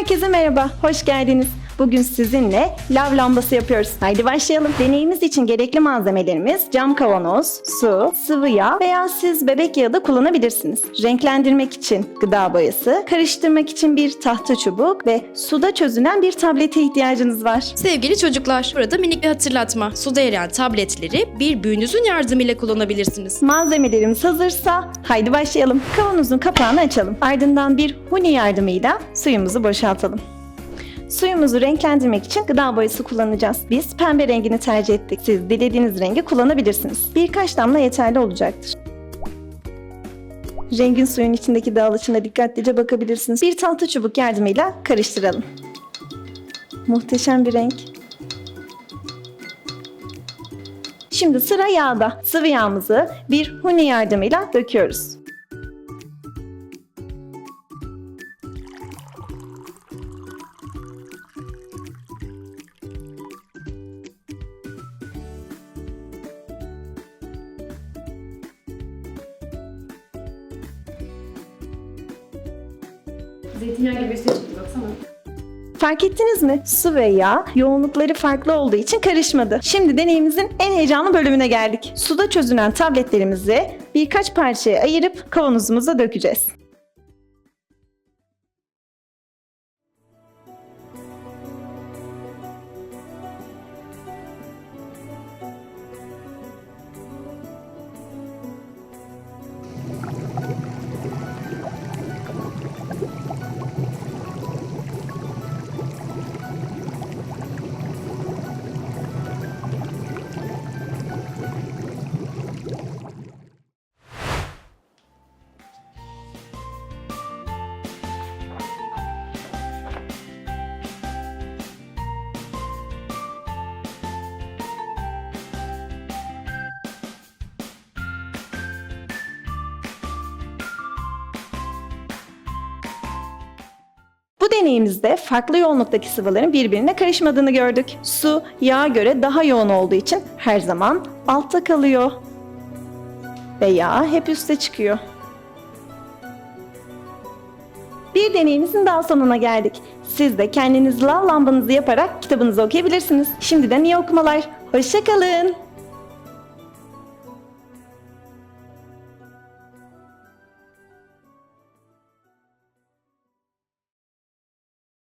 Herkese merhaba, hoş geldiniz. Bugün sizinle lav lambası yapıyoruz. Haydi başlayalım. Deneyimiz için gerekli malzemelerimiz cam kavanoz, su, sıvı yağ veya siz bebek yağı da kullanabilirsiniz. Renklendirmek için gıda boyası, karıştırmak için bir tahta çubuk ve suda çözünen bir tablete ihtiyacınız var. Sevgili çocuklar, burada minik bir hatırlatma. Suda eriyen tabletleri bir büyüğünüzün yardımıyla kullanabilirsiniz. Malzemelerimiz hazırsa haydi başlayalım. Kavanozun kapağını açalım. Ardından bir huni yardımıyla suyumuzu boşaltalım. Suyumuzu renklendirmek için gıda boyası kullanacağız. Biz pembe rengini tercih ettik. Siz dilediğiniz rengi kullanabilirsiniz. Birkaç damla yeterli olacaktır. Rengin suyun içindeki dağılışına dikkatlice bakabilirsiniz. Bir tahta çubuk yardımıyla karıştıralım. Muhteşem bir renk. Şimdi sıra yağda. Sıvı yağımızı bir huni yardımıyla döküyoruz. Zeytinyağı gibi bir şey çıktı baksana. Fark ettiniz mi? Su ve yağ yoğunlukları farklı olduğu için karışmadı. Şimdi deneyimizin en heyecanlı bölümüne geldik. Suda çözünen tabletlerimizi birkaç parçaya ayırıp kavanozumuza dökeceğiz. Bu deneyimizde farklı yoğunluktaki sıvıların birbirine karışmadığını gördük. Su, yağa göre daha yoğun olduğu için her zaman altta kalıyor. Ve yağ hep üste çıkıyor. Bir deneyimizin daha sonuna geldik. Siz de kendiniz lav lambanızı yaparak kitabınızı okuyabilirsiniz. Şimdiden iyi okumalar. Hoşçakalın.